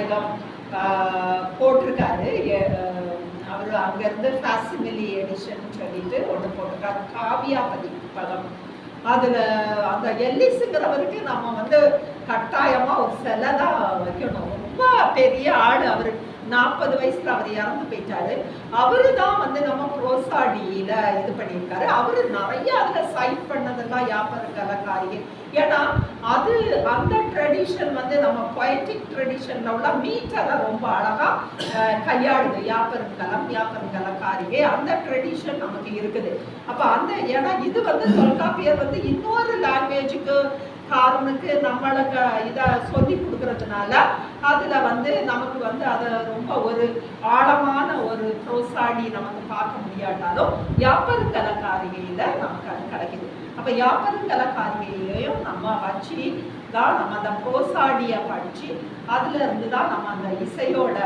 நாயகம் போட்டிருக்காரு. அவர் அங்கேருந்து ஃபேசிமிலி எடிஷன் சொல்லிட்டு ஒன்று போட்டிருக்காரு. காவியா பதிப்பகம் அதில் அந்த எல்லிஸுங்கிறவருக்கு நம்ம வந்து கட்டாயமாக ஒரு சிலை தான் வைக்கணும். ரொம்ப பெரிய ஆள் அவருக்கு நாற்பது வயசுல அவர் இறந்து போயிட்டாரு. அவரு தான் வந்து நம்ம புரோசாடியில இது பண்ணியிருக்காரு. அவரு நிறைய அதுல சைட் பண்ணதெல்லாம் யாப்பர கலக்காரிகை ஏன்னா அது அந்த ட்ரெடிஷன் வந்து நம்ம பொயட்டிக் ட்ரெடிஷன்ல உள்ள மீட்டரை ரொம்ப அழகா அஹ், கையாளுது. யாப்பருங்கலம் யாப்பருங்கலக்காரிகை அந்த ட்ரெடிஷன் நமக்கு இருக்குது. அப்ப அந்த ஏன்னா இது வந்து தொல்காப்பியர் வந்து இன்னொரு லாங்குவேஜுக்கு அவனுக்கு நம்மளுக்கு இதை சொல்லி கொடுக்கறதுனால அதுல வந்து நமக்கு வந்து அதை ரொம்ப ஒரு ஆழமான ஒரு ப்ரோசாடி நமக்கு பார்க்க முடியாட்டாலும் யாப்பருங்கலக்காரிகையில நமக்கு அது கிடைக்குது. அப்ப யாப்பருங்கலக்காரிகையிலையும் நம்ம வச்சு தான் நம்ம அந்த ப்ரோசாடியை படிச்சு அதுல இருந்து தான் நம்ம அந்த இசையோட